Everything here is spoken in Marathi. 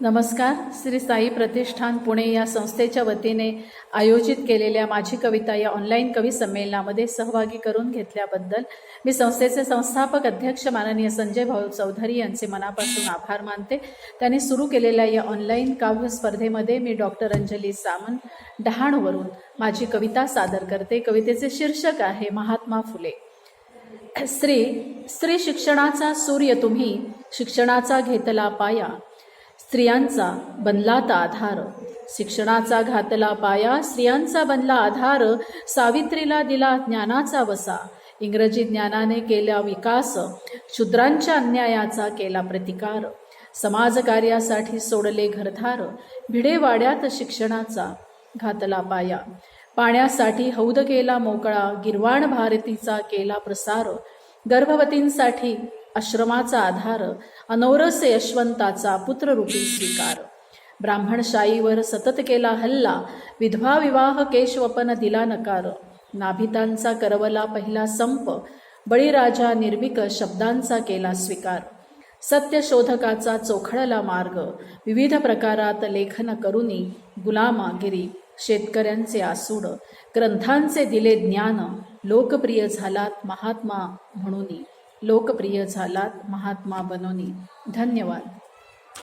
नमस्कार. श्री साई प्रतिष्ठान पुणे या संस्थेच्या वतीने आयोजित केलेल्या माझी कविता या ऑनलाईन कवी संमेलनामध्ये सहभागी करून घेतल्याबद्दल मी संस्थेचे संस्थापक अध्यक्ष माननीय संजय भाऊ चौधरी यांचे मनापासून आभार मानते. त्यांनी सुरू केलेल्या या ऑनलाईन काव्य स्पर्धेमध्ये मी डॉक्टर अंजली सामंत डहाणवरून माझी कविता सादर करते. कवितेचे शीर्षक आहे महात्मा फुले. स्त्री स्त्री शिक्षणाचा सूर्य तुम्ही शिक्षणाचा घेतला पाया. स्त्रियांचा बनला ता आधार. शिक्षणाचा घातला पाया स्त्रियांचा बनला आधार. सावित्रीला दिला ज्ञानाचा वसा. इंग्रजी ज्ञानाने केला विकास. शूद्रांच्या अन्यायाचा केला प्रतिकार. समाजकार्यासाठी सोडले घरधार. भिडेवाड्यात शिक्षणाचा घातला पाया. पाण्यासाठी हौद केला मोकळा. गिरवाण भारतीचा केला प्रसार. गर्भवतींसाठी आश्रमाचा आधार अनौरस यशवंताचा पुत्ररूपी स्वीकार. ब्राह्मणशाहीवर सतत केला हल्ला विधवा विवाह केशवपन दिला नकार. नाभितांचा करवला पहिला संप बळीराजा निर्मिक शब्दांचा केला स्वीकार. सत्यशोधकाचा चोखळला मार्ग विविध प्रकारात लेखन करुनी गुलामागिरी शेतकऱ्यांचे आसूड ग्रंथांचे दिले ज्ञान लोकप्रिय झालात महात्मा म्हणून. लोकप्रिय झालात महात्मा बनोनी. धन्यवाद.